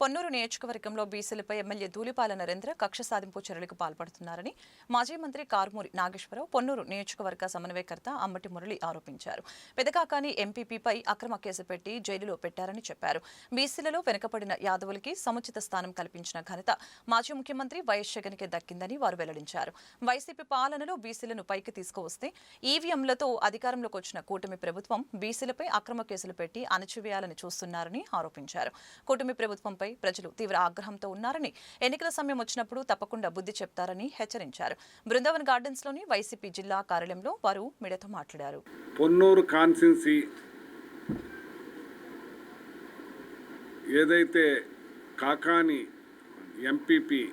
పొన్నూరు నియోజకవర్గంలో బీసీలపై ఎమ్మెల్యే ధూళిపాల నరేంద్ర కక్ష సాధింపు చర్యలకు పాల్పడుతున్నారని మాజీ మంత్రి కారుమూరి నాగేశ్వరరావు పొన్నూరు నియోజకవర్గ సమన్వయకర్త అమ్మటి మురళి ఆరోపించారు. పెదకాకాని ఎంపీపీపై అక్రమ కేసు పెట్టి జైలులో పెట్టారని చెప్పారు. బీసీలలో వెనుకబడిన యాదవులకి సముచిత స్థానం కల్పించిన ఘనత మాజీ ముఖ్యమంత్రి వైఎస్ జగన్కే దక్కిందని వారు వెల్లడించారు. వైసీపీ పాలనలో బీసీలను పైకి తీసుకువస్తే ఈవీఎంలతో అధికారంలోకి వచ్చిన కూటమి ప్రభుత్వం బీసీలపై అక్రమ కేసులు పెట్టి అణచివేయాలని చూస్తున్నారని ఆరోపించారు. కూటమి ప్రభుత్వంపై ప్రజలు తీవ్ర ఆగ్రహంతో ఉన్నారని ఎన్నికల సమయం వచ్చినప్పుడు తప్పకుండా బుద్ధి చెప్తారని హెచ్చరించారు. బృందావన్ గార్డెన్స్లోని వైసీపీ జిల్లా కార్యాలయంలో వారు మీడియాతో మాట్లాడారు. పొన్నూరు కాన్సెన్సీ ఏదైతే కాకాని ఎంపీపీ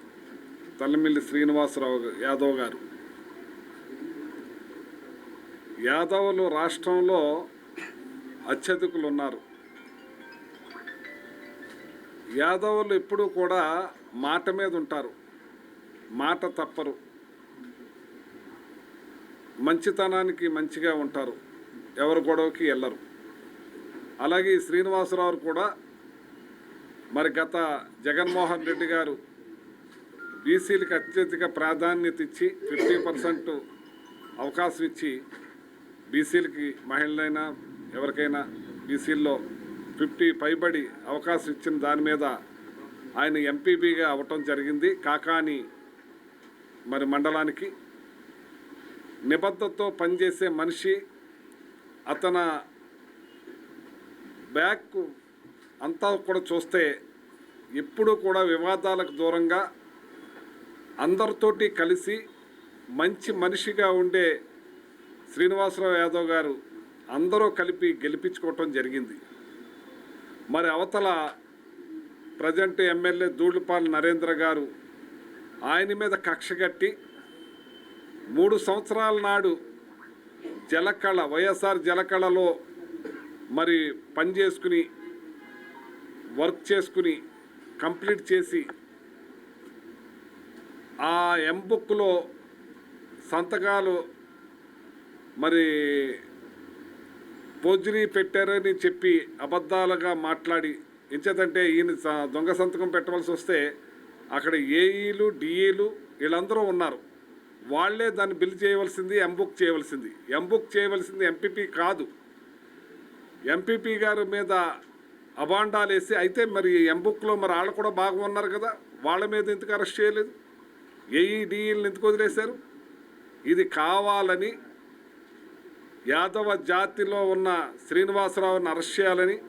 తల్లమిల్లి శ్రీనివాసరావు యాదవ్ గారు యాదవులు రాష్ట్రంలో అత్యధికులు ఉన్నారు. యాదవులు ఎప్పుడూ కూడా మాట మీద ఉంటారు. మాట తప్పరు. మంచితనానికి మంచిగా ఉంటారు. ఎవరి గొడవకి వెళ్ళరు అలాగే శ్రీనివాసరావు కూడా మరి గత జగన్మోహన్ రెడ్డి గారు బీసీలకు అత్యధిక ప్రాధాన్యత ఇచ్చి ఫిఫ్టీ పర్సెంట్ అవకాశం ఇచ్చి బీసీలకి మహిళలైనా ఎవరికైనా బీసీల్లో ఫిఫ్టీ పైబడి అవకాశం ఇచ్చిన దాని మీద ఆయన ఎంపీపీగా అవ్వటం జరిగింది. కాకాని మరి మండలానికి నిబద్ధతతో పనిచేసే మనిషి అతన బ్యాక్ అంతా కూడా చూస్తే ఎప్పుడూ కూడా వివాదాలకు దూరంగా అందరితోటి కలిసి మంచి మనిషిగా ఉండే శ్రీనివాసరావు యాదవ్ గారు అందరూ కలిపి గెలిపించుకోవటం జరిగింది. మరి అవతల ప్రజెంట్ ఎమ్మెల్యే దూళ్ళపాల నరేంద్ర గారు ఆయన మీద కక్ష కట్టి మూడు సంవత్సరాల నాడు జలకళ వైఎస్ఆర్ జలకళలో మరి పని చేసుకుని వర్క్ చేసుకుని కంప్లీట్ చేసి ఆ ఎంబుక్లో సంతకాలు మరి భోజనీ పెట్టారని చెప్పి అబద్ధాలుగా మాట్లాడి ఎంచేతంటే ఈయన స- దొంగ సంతకం పెట్టవలసి వస్తే అక్కడ ఏఈలు డిఏలు వీళ్ళందరూ ఉన్నారు. వాళ్ళే దాన్ని బిల్ చేయవలసింది ఎంబుక్ చేయవలసింది. ఎంబుక్ చేయవలసింది ఎంపీపీ కాదు. ఎంపీపీ గారి మీద అబాండాలు వేసి అయితే మరి ఎంబుక్లో మరి వాళ్ళు కూడా బాగా ఉన్నారు కదా వాళ్ళ మీద ఎందుకు అరెస్ట్ చేయలేదు? ఏఈ డిఈలను ఎందుకు వదిలేశారు? ఇది కావాలని యాదవ జాతిలో ఉన్న శ్రీనివాసరావుని అరెస్ట్ చేయాలని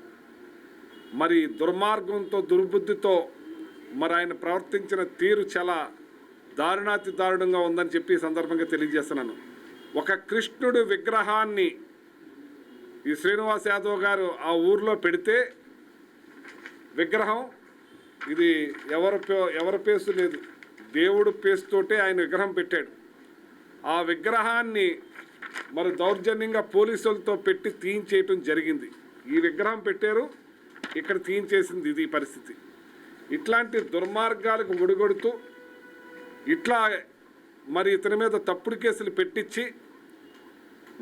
మరి దుర్మార్గంతో దుర్బుద్ధితో మరి ఆయన ప్రవర్తించిన తీరు చాలా దారుణాతి దారుణంగా ఉందని చెప్పి సందర్భంగా తెలియజేస్తున్నాను. ఒక కృష్ణుడు విగ్రహాన్ని ఈ శ్రీనివాస్ యాదవ్ గారు ఆ ఊర్లో పెడితే విగ్రహం ఇది ఎవరి పే- ఎవరి పేసు లేదు. దేవుడు పేసుతోటే ఆయన విగ్రహం పెట్టాడు. ఆ విగ్రహాన్ని మరి దౌర్జన్యంగా పోలీసులతో పెట్టి తీయించేయటం జరిగింది. ఈ విగ్రహం పెట్టారు. ఇక్కడ తీయించేసింది ఇది పరిస్థితి. ఇట్లాంటి దుర్మార్గాలకు ఒడిగొడుతూ ఇట్లా మరి ఇతని మీద తప్పుడు కేసులు పెట్టించి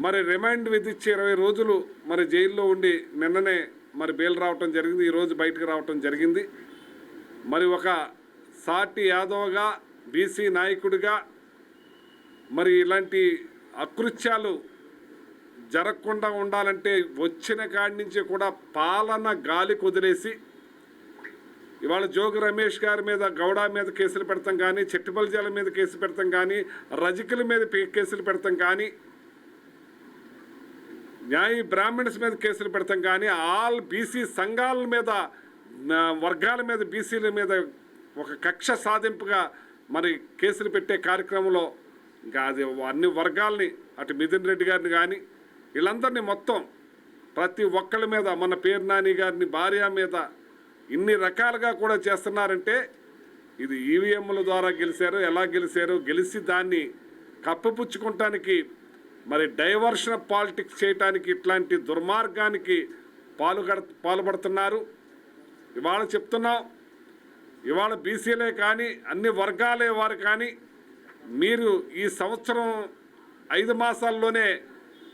మరి రిమాండ్ విధించి ఇరవై రోజులు మరి జైల్లో ఉండి నిన్ననే మరి బెయిల్ రావటం జరిగింది. ఈరోజు బయటకు రావటం జరిగింది. మరి ఒక సాటి యాదవ్గా బీసీ నాయకుడిగా మరి ఇలాంటి అకృత్యాలు జరగకుండా ఉండాలంటే వచ్చిన కాడి నుంచి కూడా పాలన గాలి కుదిరేసి ఇవాళ జోగి రమేష్ గారి మీద గౌడ మీద కేసులు పెడతాం కానీ చెట్టుపల్లిజాల మీద కేసు పెడతాం కానీ రజకుల మీద పే- కేసులు పెడతాం కానీ న్యాయ బ్రాహ్మణ్స్ మీద కేసులు పెడతాం కానీ ఆల్ బీసీ సంఘాల మీద వర్గాల మీద బీసీల మీద ఒక కక్ష సాధింపుగా మరి కేసులు పెట్టే కార్యక్రమంలో ఇంకా అది అన్ని వర్గాల్ని అటు మిథున్ రెడ్డి గారిని కానీ వీళ్ళందరినీ మొత్తం ప్రతి ఒక్కళ్ళ మీద మన పేరు నాని గారిని భార్య మీద ఇన్ని రకాలుగా కూడా చేస్తున్నారంటే ఇది ఈవీఎంల ద్వారా గెలిచారు ఎలా గెలిచారు గెలిచి దాన్ని కప్పిపుచ్చుకోవటానికి మరి డైవర్షన్ పాలిటిక్స్ చేయటానికి ఇట్లాంటి దుర్మార్గానికి పాల్గడ పాల్పడుతున్నారు. ఇవాళ చెప్తున్నాం ఇవాళ బీసీలే కానీ అన్ని వర్గాలే వారు కానీ మీరు ఈ సంవత్సరం ఐదు మాసాల్లోనే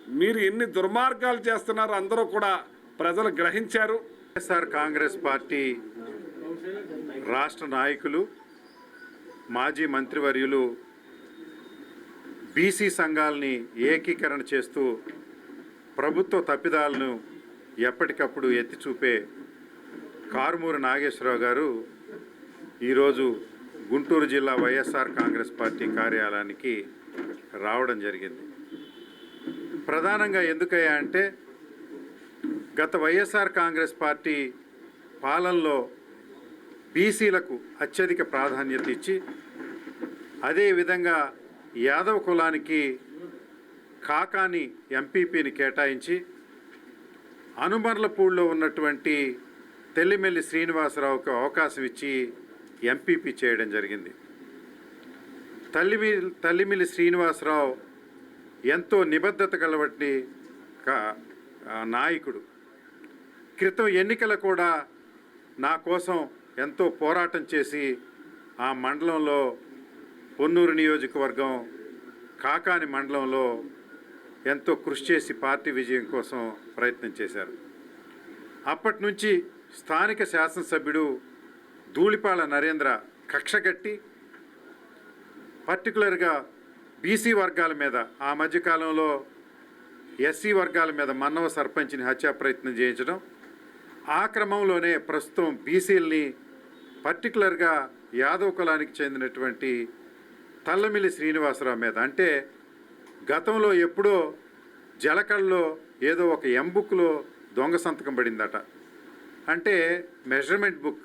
మీరు ఎన్ని దుర్మార్గాలు చేస్తున్నారో అందరూ కూడా ప్రజలు గ్రహించారు. వైఎస్ఆర్ కాంగ్రెస్ పార్టీ రాష్ట్ర నాయకులు మాజీ మంత్రివర్యులు బీసీ సంఘాలని ఏకీకరణ చేస్తూ ప్రభుత్వ తప్పిదాలను ఎప్పటికప్పుడు ఎత్తి చూపే కారుమూరి నాగేశ్వరరావు గారు ఈరోజు గుంటూరు జిల్లా వైఎస్ఆర్ కాంగ్రెస్ పార్టీ కార్యాలయానికి రావడం జరిగింది. ప్రధానంగా ఎందుకయ్యా అంటే గత వైఎస్ఆర్ కాంగ్రెస్ పార్టీ పాలనలో బీసీలకు అత్యధిక ప్రాధాన్యత ఇచ్చి అదేవిధంగా యాదవ కులానికి కాకాని ఎంపీపీని కేటాయించి అనుమర్లపూడిలో ఉన్నటువంటి తెల్లిమెల్లి శ్రీనివాసరావుకు అవకాశం ఇచ్చి ఎంపీపీ చేయడం జరిగింది. తల్లిమి తల్లిమిలి శ్రీనివాసరావు ఎంతో నిబద్ధత కలవటి కా- నాయకుడు. క్రితం ఎన్నికల కూడా నా కోసం ఎంతో పోరాటం చేసి ఆ మండలంలో పొన్నూరు నియోజకవర్గం కాకాని మండలంలో ఎంతో కృషి చేసి పార్టీ విజయం కోసం ప్రయత్నం చేశారు. అప్పటి నుంచి స్థానిక శాసనసభ్యుడు ధూళిపాళ నరేంద్ర కక్షగట్టి పర్టికులర్గా బీసీ వర్గాల మీద ఆ మధ్యకాలంలో ఎస్సీ వర్గాల మీద మన్నవ సర్పంచ్ని హత్యా ప్రయత్నం చేయించడం ఆ క్రమంలోనే ప్రస్తుతం బీసీలని పర్టికులర్గా యాదవ్ కులానికి చెందినటువంటి తల్లమిల్లి శ్రీనివాసరావు మీద. అంటే గతంలో ఎప్పుడో జలకళ్ళలో ఏదో ఒక ఎంబుక్లో దొంగ సంతకం పడిందట. అంటే మెజర్మెంట్ బుక్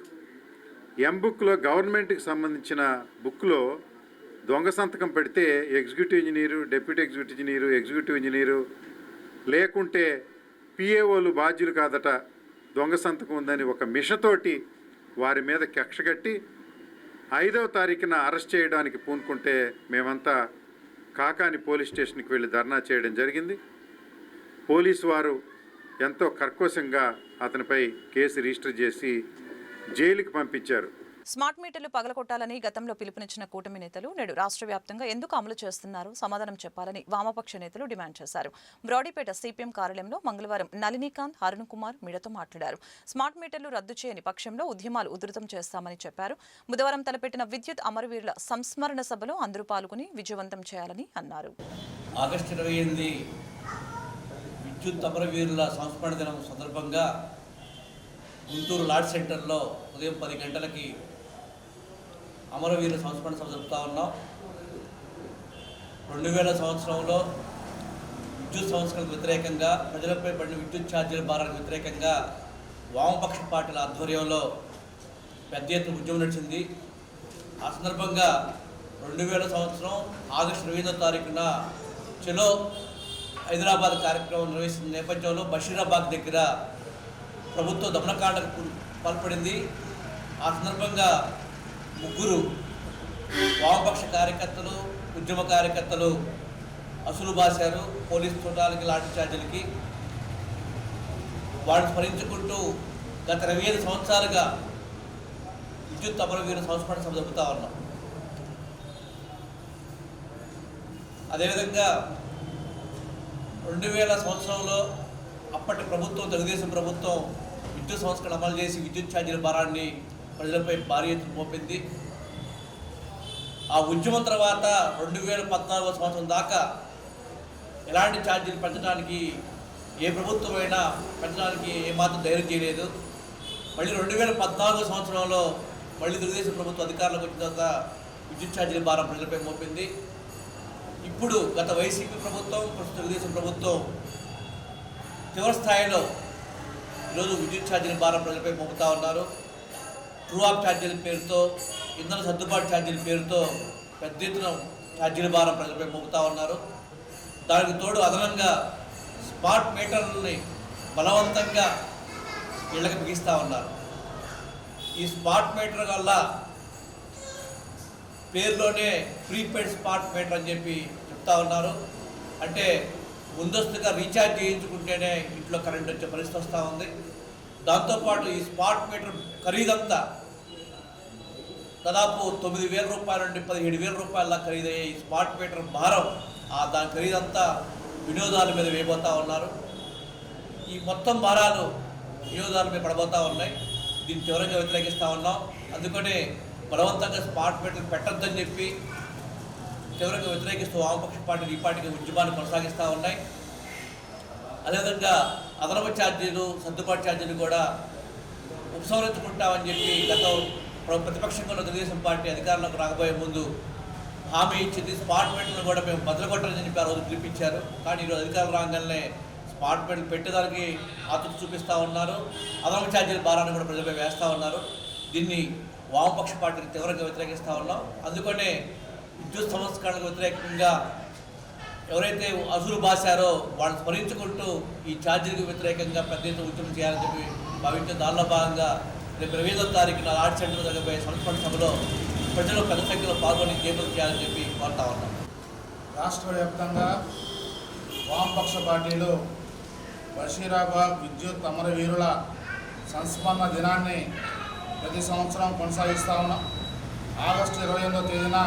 ఎం బుక్లో గవర్నమెంట్కి సంబంధించిన బుక్లో దొంగ సంతకం పెడితే executive engineer deputy executive engineer executive engineer లేకుంటే పిఏఓలు బాధ్యులు కాదట దొంగ సంతకం ఉందని ఒక మిషతోటి వారి మీద కక్ష కట్టి ఐదవ తారీఖున అరెస్ట్ చేయడానికి పూనుకుంటే మేమంతా కాకాని పోలీస్ స్టేషన్కి వెళ్ళి ధర్నా చేయడం జరిగింది. పోలీసు వారు ఎంతో కర్కోశంగా అతనిపై కేసు రిజిస్టర్ చేసి జైలుకి పంపించారు. స్మార్ట్ మీటర్లు పగలగొట్టాలని గతంలో పిలుపునిచ్చిన కూటమి నేతలు నేడు రాష్ట్ర వ్యాప్తంగా ఎందుకు అమలు చేస్తున్నారు? సమాధానం చెప్పాలని వామపక్ష నేతలు డిమాండ్ చేశారు. బ్రాడీపేట సిపిఎం కార్యాలయంలో మంగళవారం నళినీకాంత్ అరుణ్ కుమార్ మీడియాతో మాట్లాడారు. స్మార్ట్ మీటర్లు రద్దు చేయని పక్షంలో ఉద్యమాలు ఉధృతం చేస్తామని చెప్పారు. బుధవారం తలపెట్టిన విద్యుత్ అమరవీరుల సంస్మరణ సభలో అందరూ పాల్గొని విజయవంతం చేయాలని అన్నారు. ఆగస్టు ఇరవై ఎనిమిది విద్యుత్ అమరవీరుల సంస్మరణ దినం సందర్భంగా గుంటూరు లాడ్ సెంటర్లో ఉదయం పది గంటలకి అమరవీరుల సంస్మరణ సభ జరుపుతా ఉన్నాం. రెండు వేల సంవత్సరంలో విద్యుత్ సంస్కరణకు వ్యతిరేకంగా ప్రజలపై పడిన విద్యుత్ ఛార్జీల భారానికి వ్యతిరేకంగా వామపక్ష పార్టీల ఆధ్వర్యంలో పెద్ద ఎత్తున ఉద్యమం నడిచింది. ఆ సందర్భంగా రెండు వేల సంవత్సరం ఆగస్టు ఇరవై తారీఖున చలో హైదరాబాద్ కార్యక్రమం నిర్వహిస్తున్న నేపథ్యంలో బషీరాబాద్ దగ్గర ప్రభుత్వ దమనకాండకు పాల్పడింది. ఆ సందర్భంగా ముగ్గురు వామపక్ష కార్యకర్తలు ఉద్యమ కార్యకర్తలు అసలు బాశారు. పోలీస్ చూడడానికి లాఠీ చార్జీలకి. వాడిని స్మరించుకుంటూ గత ఇరవై ఐదు సంవత్సరాలుగా విద్యుత్ అమరవీర సంస్మరణ సభ జరుపుతా ఉన్నాం. అదేవిధంగా రెండు వేల సంవత్సరంలో అప్పటి ప్రభుత్వం తెలుగుదేశం ప్రభుత్వం విద్యుత్ సంస్కరణ అమలు చేసి విద్యుత్ ఛార్జీల భారాన్ని ప్రజలపై భారీ ఎత్తున మోపింది. ఆ ఉద్యమం తర్వాత రెండు వేల పద్నాలుగో సంవత్సరం దాకా ఎలాంటి ఛార్జీలు పెంచడానికి ఏ ప్రభుత్వమైనా పెంచడానికి ఏమాత్రం ధైర్యం చేయలేదు. మళ్ళీ రెండు వేల పద్నాలుగో సంవత్సరంలో మళ్ళీ తెలుగుదేశం ప్రభుత్వం అధికారంలోకి వచ్చిన తర్వాత విద్యుత్ ఛార్జీల భారం ప్రజలపై మోపింది. ఇప్పుడు గత వైసీపీ ప్రభుత్వం ప్రస్తుత తెలుగుదేశం ప్రభుత్వం చివరి స్థాయిలో ఈరోజు విద్యుత్ ఛార్జీల భారం ప్రజలపై మోపుతా ఉన్నారు. ట్రూ ఆఫ్ ఛార్జీల పేరుతో ఇంధన సర్దుబాటు ఛార్జీల పేరుతో పెద్ద ఎత్తున ఛార్జీల భారం ప్రజలపై మోపుతా ఉన్నారు. దానికి తోడు అదనంగా స్మార్ట్ మీటర్లని బలవంతంగా ఇళ్ళకి బిగిస్తూ ఉన్నారు. ఈ స్మార్ట్ మీటర్ వల్ల పేరులోనే ప్రీపెయిడ్ స్మార్ట్ మీటర్ అని చెప్పి చెప్తా ఉన్నారు. అంటే ముందస్తుగా రీఛార్జ్ చేయించుకుంటేనే ఇంట్లో కరెంట్ వచ్చే పరిస్థితి వస్తూ ఉంది. దాంతోపాటు ఈ స్మార్ట్ మీటర్ ఖరీదంతా దాదాపు తొమ్మిది వేల రూపాయల నుండి పదిహేడు వేల రూపాయల ఖరీదయ్యే ఈ స్మార్ట్ మీటర్ భారం ఆ దాని ఖరీదంతా వినియోగదారుల మీద వేయబోతూ ఉన్నారు. ఈ మొత్తం భారాలు వినియోగదారుల మీద పడబోతా ఉన్నాయి. దీన్ని తీవ్రంగా వ్యతిరేకిస్తూ ఉన్నాం. అందుకనే బలవంతంగా స్మార్ట్ మీటర్ పెట్టొద్దని చెప్పి తీవ్రంగా వ్యతిరేకిస్తూ వామపక్ష పార్టీలు ఈ పార్టీకి ఉద్యమాన్ని కొనసాగిస్తూ ఉన్నాయి. అదేవిధంగా అదనపు ఛార్జీలు సర్దుబాటు ఛార్జీలు కూడా ఉపసంహరించుకుంటామని చెప్పి గత ప్రతిపక్షంగా ఉన్న తెలుగుదేశం పార్టీ అధికారంలోకి రాకపోయే ముందు హామీ ఇచ్చింది. స్మార్ట్ మీటర్లు కూడా మేము బదులుకొట్టాలని చెప్పి ఆ రోజు పిలిపించారు. కానీ ఈరోజు అధికారం రాగానే స్మార్ట్ మీటర్లు పెట్టేదానికి ఆతృత చూపిస్తూ ఉన్నారు. అదనపు ఛార్జీల భారాన్ని కూడా ప్రజలపై వేస్తూ ఉన్నారు. దీన్ని వామపక్ష పార్టీని తీవ్రంగా వ్యతిరేకిస్తూ ఉన్నాం. అందుకనే విద్యుత్ సంస్కరణలకు వ్యతిరేకంగా ఎవరైతే అసులు బాసారో వాళ్ళని స్మరించుకుంటూ ఈ ఛార్జీలకు వ్యతిరేకంగా పెద్ద ఎత్తున ఉద్యమం చేయాలని చెప్పి భావించిన దానిలో భాగంగా రేపు ఇరవై ఐదో తారీఖున ఆర్ట్ సెంటర్ జరగబోయే సంస్మరణ సభలో ప్రజలు పెద్ద సంఖ్యలో పాల్గొని జయప్రదం చేయాలని చెప్పి కోరుతా ఉన్నాం. రాష్ట్ర వ్యాప్తంగా వామపక్ష పార్టీలు బషీరాబాద్ విద్యుత్ అమరవీరుల సంస్మరణ దినాన్ని ప్రతి సంవత్సరం కొనసాగిస్తూ ఉన్నాం. ఆగస్టు ఇరవై ఎనిమిదో తేదీన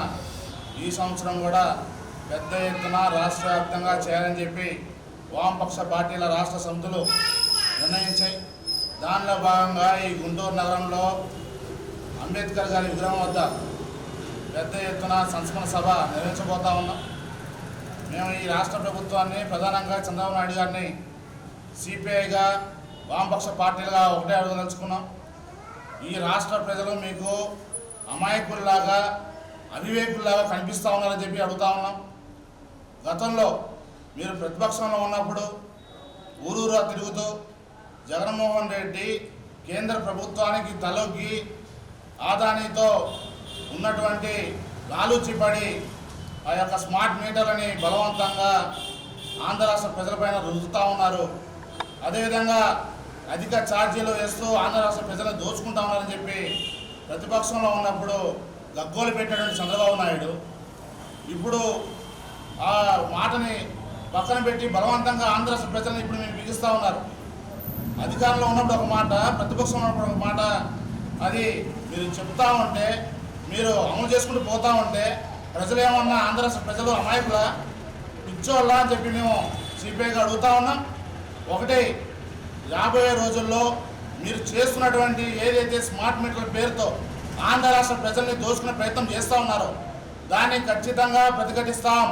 ఈ సంవత్సరం కూడా పెద్ద ఎత్తున రాష్ట్ర వ్యాప్తంగా చేయాలని చెప్పి వామపక్ష పార్టీల రాష్ట్ర సమితులు నిర్ణయించాయి. దానిలో భాగంగా ఈ గుంటూరు నగరంలో అంబేద్కర్ గారి విగ్రహం వద్ద పెద్ద ఎత్తున సంస్మరణ సభ నిర్వహించబోతా ఉన్నాం. మేము ఈ రాష్ట్ర ప్రభుత్వాన్ని ప్రధానంగా చంద్రబాబు నాయుడు గారిని సిపిఐగా వామపక్ష పార్టీలుగా ఒకటే అడగదలుచుకున్నాం ఈ రాష్ట్ర ప్రజలు మీకు అమాయకుల్లాగా అవివేకుల్లాగా కనిపిస్తూ ఉన్నారని చెప్పి అడుగుతా ఉన్నాం. గతంలో మీరు ప్రతిపక్షంలో ఉన్నప్పుడు ఊరూరా తిరుగుతూ జగన్మోహన్ రెడ్డి కేంద్ర ప్రభుత్వానికి తలొగ్గి ఆదానితో ఉన్నటువంటి లాలూచిపడి ఆ యొక్క స్మార్ట్ మీటర్లని బలవంతంగా ఆంధ్ర రాష్ట్ర ప్రజలపైన రుద్దుతూ ఉన్నారు. అదేవిధంగా అధిక ఛార్జీలు వేస్తూ ఆంధ్ర రాష్ట్ర ప్రజలను దోచుకుంటా ఉన్నారని చెప్పి ప్రతిపక్షంలో ఉన్నప్పుడు గగ్గోలు పెట్టినటువంటి చంద్రబాబు నాయుడు ఇప్పుడు ఆ మాటని పక్కన పెట్టి బలవంతంగా ఆంధ్ర ప్రజలను ఇప్పుడు మేము బిగిస్తూ ఉన్నారు. అధికారంలో ఉన్నప్పుడు ఒక మాట ప్రతిపక్షం ఉన్నప్పుడు ఒక మాట. అది మీరు చెప్తా ఉంటే మీరు అమలు చేసుకుంటూ పోతా ఉంటే ప్రజలు ఏమన్నా ఆంధ్ర ప్రజలు అమాయకుల? పిచ్చోళ్ళ అని చెప్పి మేము సిపిఐగా అడుగుతా ఉన్నాం. ఒకటి రాబోయే రోజుల్లో మీరు చేస్తున్నటువంటి ఏదైతే స్మార్ట్ మీటర్ల పేరుతో ఆంధ్ర రాష్ట్ర ప్రజల్ని దోచుకునే ప్రయత్నం చేస్తూ ఉన్నారో. దాన్ని ఖచ్చితంగా ప్రతిఘటిస్తాం.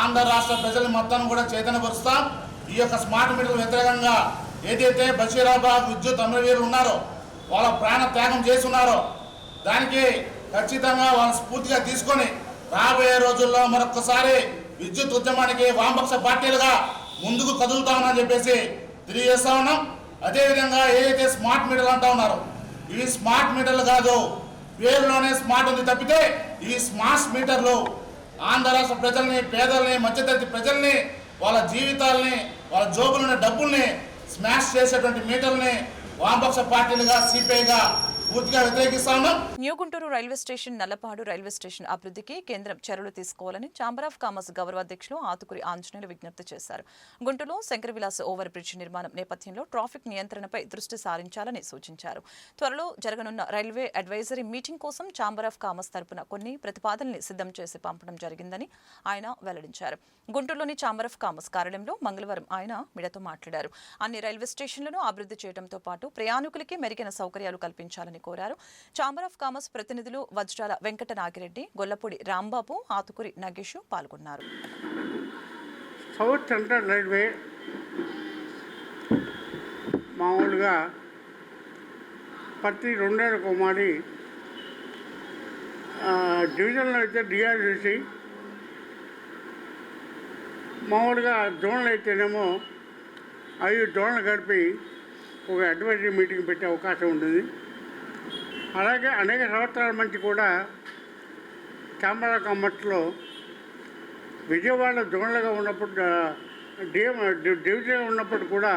ఆంధ్ర రాష్ట్ర ప్రజల్ని మొత్తాన్ని కూడా చైతన్యపరుస్తాం. ఈ యొక్క స్మార్ట్ మీటర్ల వ్యతిరేకంగా ఏదైతే బషీరాబాద్ విద్యుత్ అమరవీరులు ఉన్నారో వాళ్ళ ప్రాణ త్యాగం చేసి ఉన్నారో దానికి ఖచ్చితంగా వాళ్ళ స్ఫూర్తిగా తీసుకొని రాబోయే రోజుల్లో మరొకసారి విద్యుత్ ఉద్యమానికి వామపక్ష పార్టీలుగా ముందుకు కదులుతామని చెప్పేసి తెలియజేస్తా ఉన్నాం. అదేవిధంగా ఏదైతే స్మార్ట్ మీటర్లు అంటా ఉన్నారో ఇవి స్మార్ట్ మీటర్లు కాదు పేరులోనే స్మార్ట్ ఉంది తప్పితే ఈ స్మార్ట్ మీటర్లు ఆంధ్ర రాష్ట్ర ప్రజల్ని పేదల్ని మధ్యతరగతి ప్రజల్ని వాళ్ళ జీవితాల్ని వాళ్ళ జోబులున్న డబ్బుల్ని స్మాష్ చేసేటువంటి మీటర్ని వామపక్ష పార్టీలుగా సిపిఐగా పూర్తిగా వ్యతిరేకిస్తా ఉన్నాం new Guntur railway station Nallapadu railway station అభివృద్ధికి కేంద్రం చర్యలు తీసుకోవాలని ఛాంబర్ ఆఫ్ కామర్స్ గౌరవ అధ్యక్షులు ఆతుకురి ఆంజనేయులు విజ్ఞప్తి చేశారు. గుంటూరులో శంకర విలాస్ ఓవర్ బ్రిడ్జ్ నిర్మాణం నేపథ్యంలో ట్రాఫిక్ నియంత్రణపై దృష్టి సారించాలని సూచించారు. త్వరలో జరగనున్న రైల్వే అడ్వైజరీ మీటింగ్ కోసం ఛాంబర్ ఆఫ్ కామర్స్ తరపున కొన్ని ప్రతిపాదనల్ని సిద్ధం చేసి పంపడం జరిగిందని ఆయన వెల్లడించారు. గుంటూరులోని ఛాంబర్ ఆఫ్ కామర్స్ కార్యాలయంలో మంగళవారం ఆయన మీడియాతో మాట్లాడారు. అన్ని రైల్వే స్టేషన్లను అభివృద్ధి చేయడంతో పాటు ప్రయాణికులకి మెరుగైన సౌకర్యాలు కల్పించాలని కోరారు. ఛాంబర్ ఆఫ్ కామర్స్ ప్రతినిధులు వజ్రాల వెంకట నాగిరెడ్డి గొల్లపూడి రాంబాబు ఆతుకూరి నగేష్ పాల్గొన్నారు. సౌత్ సెంట్రల్ రైల్వే మామూలుగా ప్రతి రెండేళ్ళకు ఒకమారి డివిజన్లో అయితే డిఆర్సిసి మామూలుగా జోన్లు అయితేనేమో ఐదు జోన్లు గడిపి ఒక అడ్వైజరీ మీటింగ్ పెట్టే అవకాశం ఉంటుంది. అలాగే అనేక సంవత్సరాల నుంచి కూడా ఛాంబర్ ఆఫ్ కామర్స్లో విజయవాడ జోన్లుగా ఉన్నప్పుడు డిఎం డివిజన్ ఉన్నప్పుడు కూడా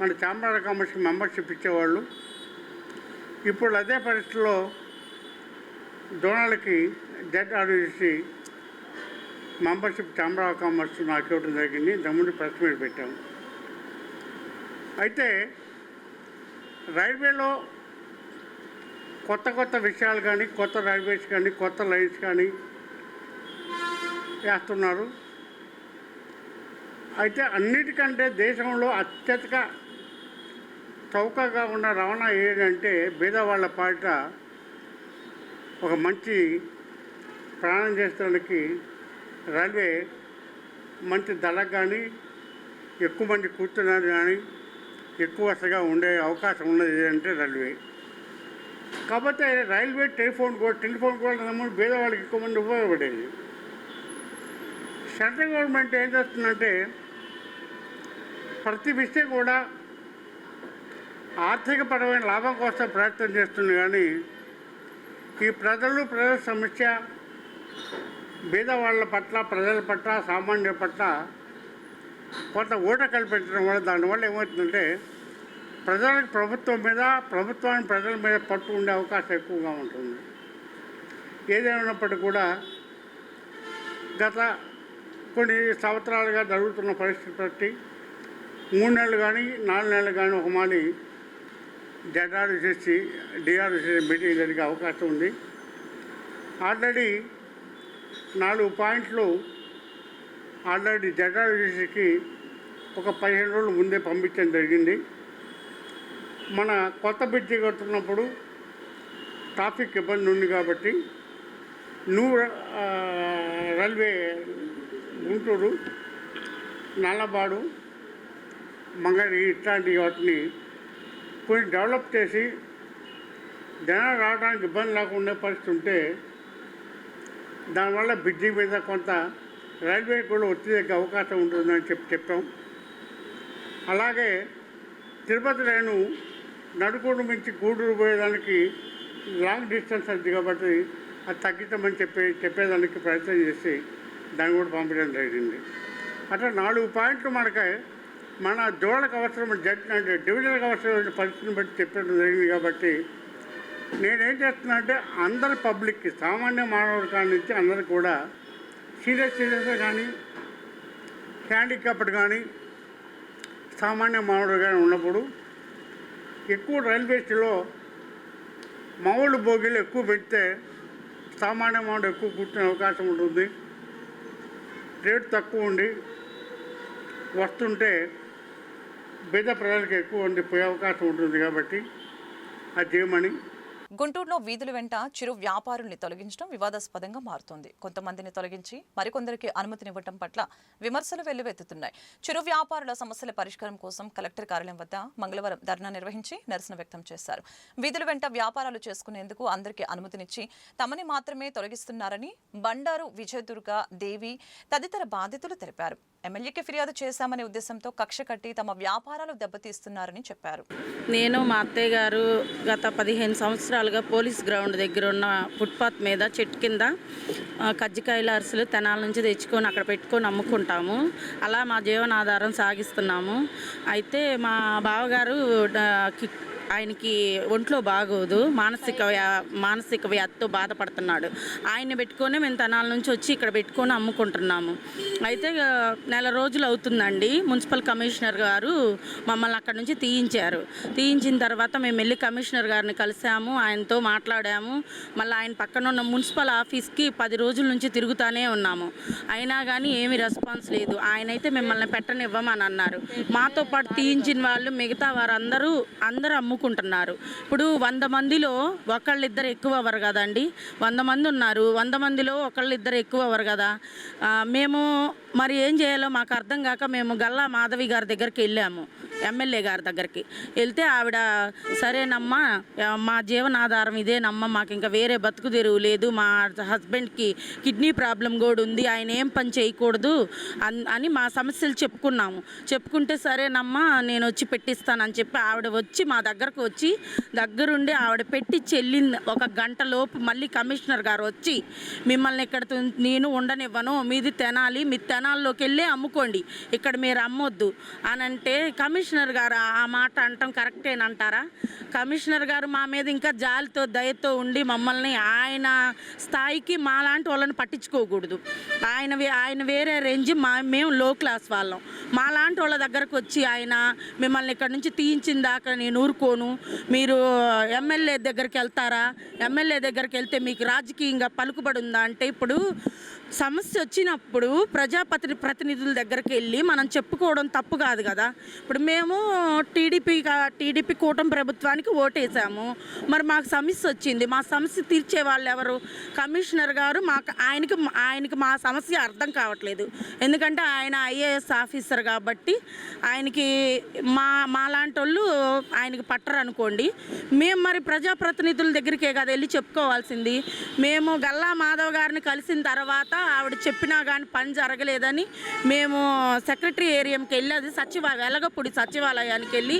మన చామరాజ ఆఫ్ కామర్స్ మెంబర్షిప్ ఇచ్చేవాళ్ళు. ఇప్పుడు అదే పరిస్థితిలో జోనాలకి జెడ్ఆర్యూసి మెంబర్షిప్ చామరాజ కామర్స్ నాకు ఇవ్వడం జరిగింది. దమ్ముడి ప్రెస్ మీట్ పెట్టాము. అయితే రైల్వేలో కొత్త కొత్త విషయాలు కానీ కొత్త రైల్వేస్ కానీ కొత్త లైన్స్ కానీ వేస్తున్నారు. అయితే అన్నిటికంటే దేశంలో అత్యధిక చౌకగా ఉన్న రవాణా ఏంటంటే బీదవాళ్ళ పాట ఒక మంచి ప్రయాణం చేసడానికి రైల్వే మంచి ధరకు కానీ ఎక్కువ మంది కూర్చున్నారు కానీ ఎక్కువ వరుసగా ఉండే అవకాశం ఉన్నది ఏంటంటే రైల్వే. కాకపోతే రైల్వే టెలిఫోన్ కూడా టెలిఫోన్ కూడా నమ్ముడు పేదవాళ్ళకి ఎక్కువ మంది ఉపయోగపడేది. సెంట్రల్ గవర్నమెంట్ ఏం చేస్తుందంటే ప్రతి విషయం కూడా ఆర్థికపరమైన లాభం కోసం ప్రయత్నం చేస్తుంది కానీ ఈ ప్రజలు ప్రజల సమస్య బీదవాళ్ళ పట్ల ప్రజల పట్ల సామాన్యుల పట్ల కొంత ఊట కల్పించడం వల్ల దానివల్ల ఏమవుతుందంటే ప్రజలకు ప్రభుత్వం మీద ప్రభుత్వాన్ని ప్రజల మీద పట్టు ఉండే అవకాశం ఎక్కువగా ఉంటుంది. ఏదేమైనప్పటికీ కూడా గత కొన్ని సంవత్సరాలుగా జరుగుతున్న పరిస్థితి బట్టి మూడు నెలలు కానీ నాలుగు నెలలు కానీ ఒక మాది జడ్ఆర్సీసీ డిఆర్సీ మీటింగ్ జరిగే అవకాశం ఉంది. ఆల్రెడీ నాలుగు పాయింట్లు ఆల్రెడీ జడ్ఆర్సీసీకి ఒక పదిహేను రోజులు ముందే పంపించడం జరిగింది. మన కొత్త బ్రిడ్జి కడుతున్నప్పుడు ట్రాఫిక్ ఇబ్బంది ఉంది కాబట్టి నువ్వు రైల్వే గుంటూరు నల్లబాడు మంగళగిరి ఇట్లాంటి వాటిని కొంచెం డెవలప్ చేసి జనాలు రావడానికి ఇబ్బంది లేకుండా పరిస్థితి ఉంటే దానివల్ల బ్రిడ్జి మీద కొంత రైల్వే కూడా వచ్చేందుకు అవకాశం ఉంటుందని చెప్పి చెప్పాం. అలాగే తిరుపతి రైలు నడుకుడు మించి గూడూరు పోయేదానికి లాంగ్ డిస్టెన్స్ అది కాబట్టి అది తగ్గించమని చెప్పి చెప్పేదానికి ప్రయత్నం చేసి దాన్ని కూడా పంపించడం జరిగింది. అట్లా నాలుగు పాయింట్లు మనకి మన జోళ్ళకు అవసరం జడ్జి అంటే డివిజన్కి అవసరమైన పరిస్థితిని బట్టి చెప్పడం జరిగింది కాబట్టి నేనేం చేస్తున్నా అంటే అందరి పబ్లిక్కి సామాన్య మానవుడి కాడి నుంచి అందరు కూడా సీరియస్ సీరియస్ కానీ హ్యాండిక్యాప్డ్ కానీ సామాన్య మానవుడు కానీ ఉన్నప్పుడు ఎక్కువ రైల్వేస్లో మామూలు బోగీలు ఎక్కువ పెడితే సామాన్య మానవుడు ఎక్కువ కూర్చునే అవకాశం ఉంటుంది. రేటు తక్కువ ఉండి వస్తుంటే బేద ప్రజలకు ఎక్కువ ఉండి పోయే అవకాశం ఉంటుంది కాబట్టి అది చేయమని గుంటూరులో వీధుల వెంట చిరు వ్యాపారుల్ని తొలగించడం వివాదాస్పదంగా మారుతోంది. కొంతమందిని తొలగించి మరికొందరికి అనుమతినివ్వటం పట్ల విమర్శలు వెల్లువెత్తుతున్నాయి. చిరు వ్యాపారుల సమస్యల పరిష్కారం కోసం కలెక్టర్ కార్యాలయం వద్ద మంగళవారం ధర్నా నిర్వహించి నిరసన వ్యక్తం చేశారు. వీధుల వెంట వ్యాపారాలు చేసుకునేందుకు అందరికీ అనుమతినిచ్చి తమని మాత్రమే తొలగిస్తున్నారని బండారు విజయదుర్గ దేవి తదితర బాధితులు తెలిపారు. ఎమ్మెల్యేకి ఫిర్యాదు చేశామనే ఉద్దేశంతో కక్ష కట్టి తమ వ్యాపారాలు దెబ్బతీస్తున్నారని చెప్పారు. నేను మా అత్తయ్య గారు గత పదిహేను సంవత్సరాలుగా పోలీస్ గ్రౌండ్ దగ్గర ఉన్న ఫుట్పాత్ మీద చెట్టు కింద కజ్జికాయల అరిసెలు తెనాల నుంచి తెచ్చుకొని అక్కడ పెట్టుకొని అమ్ముకుంటాము. అలా మా జీవనాధారం సాగిస్తున్నాము. అయితే మా బావగారు ఆయనకి ఒంట్లో బాగోదు మానసిక మానసిక వ్యాధితో బాధపడుతున్నాడు. ఆయన్ని పెట్టుకొని మేము తనాల నుంచి వచ్చి ఇక్కడ పెట్టుకొని అమ్ముకుంటున్నాము. అయితే నెల రోజులు అవుతుందండి. మున్సిపల్ కమిషనర్ గారు మమ్మల్ని అక్కడ నుంచి తీయించారు. తీయించిన తర్వాత మేము వెళ్ళి కమిషనర్ గారిని కలిసాము ఆయనతో మాట్లాడాము. మళ్ళీ ఆయన పక్కన ఉన్న మున్సిపల్ ఆఫీస్కి పది రోజుల నుంచి తిరుగుతానే ఉన్నాము. అయినా కానీ ఏమీ రెస్పాన్స్ లేదు. ఆయన అయితే మిమ్మల్ని పెట్టనివ్వమని అన్నారు. మాతో పాటు తీయించిన వాళ్ళు మిగతా వారందరూ అందరూ అమ్ముకుంటున్నారు ఇప్పుడు వంద మందిలో ఒకళ్ళిద్దరు ఎక్కువ అవ్వరు కదండి. వంద మంది ఉన్నారు. వంద మందిలో ఒకళ్ళిద్దరు ఎక్కువ అవ్వరు కదా. మేము మరి ఏం చేయాలో మాకు అర్థం కాక మేము గల్లా మాధవి గారి దగ్గరికి వెళ్ళాము. ఎమ్మెల్యే గారి దగ్గరికి. వెళ్తే ఆవిడ సరేనమ్మా మా జీవనాధారం ఇదేనమ్మా మాకు ఇంకా వేరే బతుకు తెరువు లేదు మా హస్బెండ్కి కిడ్నీ ప్రాబ్లం కూడా ఉంది ఆయన ఏం పని చేయకూడదు అన్- అని మా సమస్యలు చెప్పుకున్నాము. చెప్పుకుంటే సరేనమ్మా నేను వచ్చి పెట్టిస్తానని చెప్పి ఆవిడ వచ్చి మా దగ్గరకు వచ్చి దగ్గరుండి ఆవిడ పెట్టి చెల్లింది. ఒక గంట లోపు మళ్ళీ కమిషనర్ గారు వచ్చి మిమ్మల్ని ఇక్కడ నేను ఉండనివ్వను మీది తెనాలి మీ తెనాల్లోకి వెళ్ళి అమ్ముకోండి ఇక్కడ మీరు అమ్మొద్దు అని అంటే కమిషనర్ కమిషనర్ గారు ఆ- మాట అంటాం కరెక్టేనంటారా? కమిషనర్ గారు మా మీద ఇంకా జాలితో దయతో ఉండి మమ్మల్ని ఆయన స్థాయికి మాలాంటి వాళ్ళని పట్టించుకోకూడదు. ఆయన వే- ఆయన వేరే రేంజ్ మా మేము లో క్లాస్ వాళ్ళం. మాలాంటి వాళ్ళ దగ్గరకు వచ్చి ఆయన మిమ్మల్ని ఇక్కడ నుంచి తీయించిన దాకా నేను ఊరుకోను. మీరు ఎమ్మెల్యే దగ్గరికి వెళ్తారా? ఎమ్మెల్యే దగ్గరికి వెళ్తే మీకు రాజకీయంగా పలుకుబడి ఉందా? అంటే ఇప్పుడు సమస్య వచ్చినప్పుడు ప్రజాపతి ప్రతినిధుల దగ్గరికి వెళ్ళి మనం చెప్పుకోవడం తప్పు కాదు కదా. ఇప్పుడు మేము టీడీపీ టీడీపీ కూటమి ప్రభుత్వానికి ఓటేసాము. మరి మాకు సమస్య వచ్చింది. మా సమస్య తీర్చే వాళ్ళు ఎవరు? కమిషనర్ గారు మాకు ఆయనకి ఆయనకి మా సమస్య అర్థం కావట్లేదు. ఎందుకంటే ఆయన ఐఏఎస్ ఆఫీసర్ కాబట్టి ఆయనకి మా మాలాంటి వాళ్ళు ఆయనకి పట్టరు అనుకోండి. మేము మరి ప్రజాప్రతినిధుల దగ్గరికే కదా వెళ్ళి చెప్పుకోవాల్సింది. మేము గల్లా మాధవ్ గారిని కలిసిన తర్వాత ఆవిడ చెప్పినా కానీ పని జరగలేదని మేము సెక్రటరీ ఏరియంకి వెళ్ళి అది సచివ వెలగపూడి సచివాలయానికి వెళ్ళి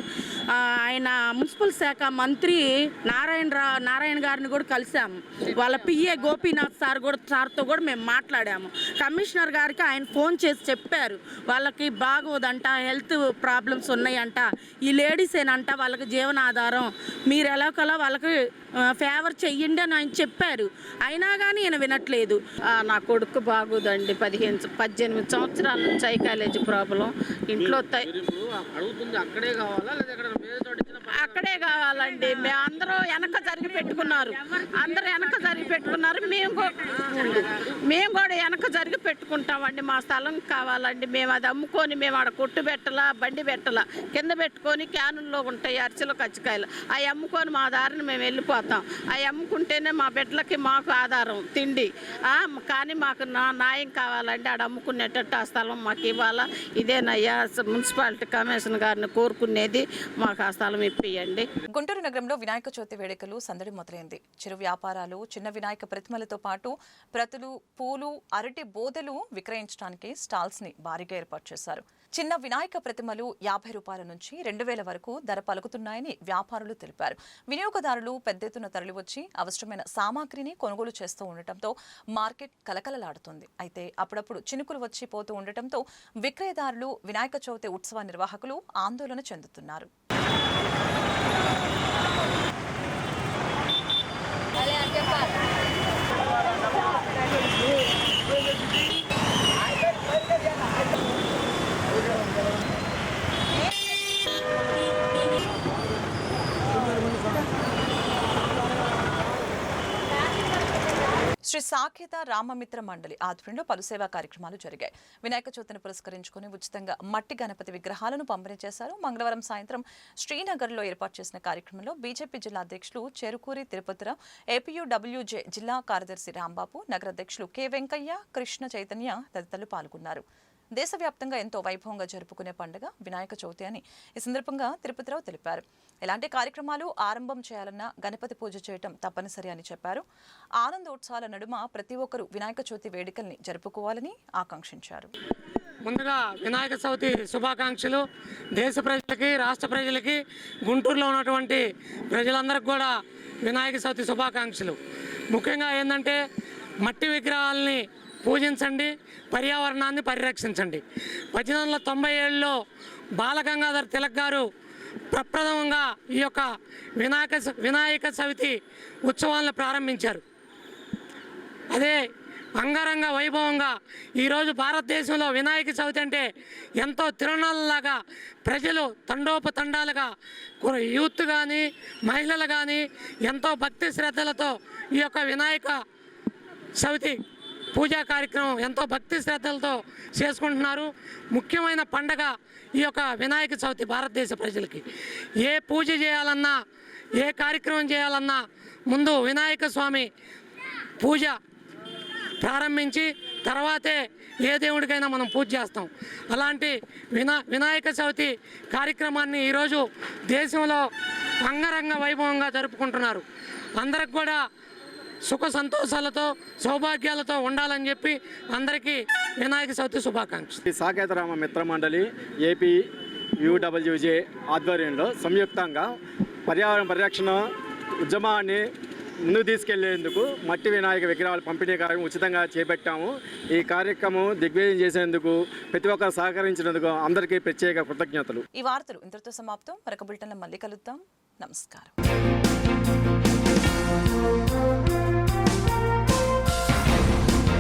ఆయన మున్సిపల్ శాఖ మంత్రి నారాయణ రా నారాయణ గారిని కూడా కలిసాము. వాళ్ళ పిఏ గోపీనాథ్ సార్ కూడా సార్తో కూడా మేము మాట్లాడాము. కమిషనర్ గారికి ఆయన ఫోన్ చేసి చెప్పారు వాళ్ళకి బాగోదంట హెల్త్ ప్రాబ్లమ్స్ ఉన్నాయంట ఈ లేడీస్ ఏనంట వాళ్ళకి జీవనాధారం మీరు ఎలాగోలా వాళ్ళకి ఫేవర్ చెయ్యండి అని ఆయన చెప్పారు. అయినా కానీ ఈయన వినట్లేదు. నా కొడుకు బాగోదండి. పదిహేను పద్దెనిమిది సంవత్సరాల నుంచి ఐ కాలేజీ ప్రాబ్లం. ఇంట్లో అక్కడే కావాలండి. మేము అందరూ వెనక జరిగి పెట్టుకున్నారు. అందరూ వెనక జరిగి పెట్టుకున్నారు. మేము కూ- మేము కూడా వెనక జరిగి పెట్టుకుంటామండి. మా స్థలం కావాలండి. మేము అది అమ్ముకొని మేము ఆడ కొట్టు పెట్టలా బండి పెట్టలా కింద పెట్టుకొని క్యానుల్లో ఉంటాయి అరిసెలు కచ్చికాయలు అవి అమ్ముకొని మా దారిని మేము వెళ్ళిపోతాం. అవి అమ్ముకుంటేనే మా బిడ్డలకి మాకు ఆధారం తిండి. కానీ మాకు నా న్యాయం కావాలంటే ఆడ అమ్ముకునేటట్టు ఆ స్థలం మాకు ఇవ్వాలా. ఇదేనయ్యా మున్సిపాలిటీ కమిషన్ గారిని కోరుకునేది మాకు ఆ స్థలం ఇప్పియండి. గుంటూరు నగరంలో వినాయక చవితి వేడుకలు సందడి మొదలైంది. చిరు వ్యాపారాలు చిన్న వినాయక ప్రతిమలతో పాటు ప్రతులు పూలు అరటి బోదెలు విక్రయించడానికి స్టాల్స్ని భారీగా ఏర్పాటు చేశారు. చిన్న వినాయక ప్రతిమలు యాభై రూపాయల నుంచి రెండు వేల వరకు ధర పలుకుతున్నాయని వ్యాపారులు తెలిపారు. వినియోగదారులు పెద్ద ఎత్తున తరలివచ్చి అవసరమైన సామాగ్రిని కొనుగోలు చేస్తూ ఉండటంతో మార్కెట్ కలకలలాడుతుంది అయితే అప్పుడప్పుడు చినుకులు వచ్చి పోతూ ఉండటంతో విక్రయదారులు వినాయక చవితి ఉత్సవ నిర్వాహకులు ఆందోళన చెందుతున్నారు. శ్రీ సాకేత రామమిత్ర మండలి ఆధ్వర్యంలో పలు సేవా కార్యక్రమాలు జరిగాయి. వినాయక చవితిని పురస్కరించుకుని ఉచితంగా మట్టి గణపతి విగ్రహాలను పంపిణీ చేశారు. మంగళవారం సాయంత్రం శ్రీనగర్లో ఏర్పాటు చేసిన కార్యక్రమంలో బీజేపీ జిల్లా అధ్యక్షులు చెరుకూరి తిరుపతిరావు ఏపీయూడబ్ల్యూజే జిల్లా కార్యదర్శి రాంబాబు నగర అధ్యక్షులు కె వెంకయ్య కృష్ణ చైతన్య తదితరులు పాల్గొన్నారు. దేశవ్యాప్తంగా ఎంతో వైభవంగా జరుపుకునే పండుగ వినాయక చవితి అని ఈ సందర్భంగా తిరుపతిరావు తెలిపారు. ఎలాంటి కార్యక్రమాలు ఆరంభం చేయాలన్నా గణపతి పూజ చేయటం తప్పనిసరి అని చెప్పారు. ఆనందోత్సవాల నడుమ ప్రతి ఒక్కరూ వినాయక చవితి వేడుకల్ని జరుపుకోవాలని ఆకాంక్షించారు. ముందుగా వినాయక చవితి శుభాకాంక్షలు. దేశ ప్రజలకి రాష్ట్ర ప్రజలకి గుంటూరులో ఉన్నటువంటి ప్రజలందరికీ కూడా వినాయక చవితి శుభాకాంక్షలు. ముఖ్యంగా ఏంటంటే మట్టి విగ్రహాలని పూజించండి పర్యావరణాన్ని పరిరక్షించండి. పద్దెనిమిది వందల తొంభై ఏడులో బాలగంగాధర్ తిలక్ గారు ప్రప్రథమంగా ఈ యొక్క వినాయక వినాయక చవితి ఉత్సవాలను ప్రారంభించారు. అదే అంగరంగ వైభవంగా ఈరోజు భారతదేశంలో వినాయక చవితి అంటే ఎంతో తిరునాళ్ళలాగా ప్రజలు తండోపతండాలుగా యూత్ కానీ మహిళలు కానీ ఎంతో భక్తి శ్రద్ధలతో ఈ యొక్క వినాయక చవితి పూజా కార్యక్రమం ఎంతో భక్తి శ్రద్ధలతో చేసుకుంటున్నారు. ముఖ్యమైన పండగ ఈ యొక్క వినాయక చవితి భారతదేశ ప్రజలకి. ఏ పూజ చేయాలన్నా ఏ కార్యక్రమం చేయాలన్నా ముందు వినాయక స్వామి పూజ ప్రారంభించి తర్వాతే ఏ దేవుడికైనా మనం పూజ చేస్తాం. అలాంటి వినా వినాయక చవితి కార్యక్రమాన్ని ఈరోజు దేశంలో అంగరంగ వైభవంగా జరుపుకుంటున్నారు. అందరికి కూడా సుఖ సంతోషాలతో సౌభాగ్యాలతో ఉండాలని చెప్పి అందరికీ వినాయక చవితి శుభాకాంక్షలు. శ్రీ సాకేతరామ మిత్ర మండలి ఏపీ యూడబ్ల్యూజే ఆధ్వర్యంలో సంయుక్తంగా పర్యావరణ పరిరక్షణ ఉద్యమాన్ని ముందుకు తీసుకెళ్ళేందుకు మట్టి వినాయక విగ్రహాల పంపిణీ కార్యక్రమం ఉచితంగా చేపట్టాము. ఈ కార్యక్రమం దిగ్విజయం చేసేందుకు ప్రతి ఒక్కరు సహకరించినందుకు అందరికీ ప్రత్యేక కృతజ్ఞతలు. ఈ వార్తలు ఇంతటితో సమాప్తం. మరొక బులెటిన్లో మళ్ళీ కలుద్దాం. నమస్కారం.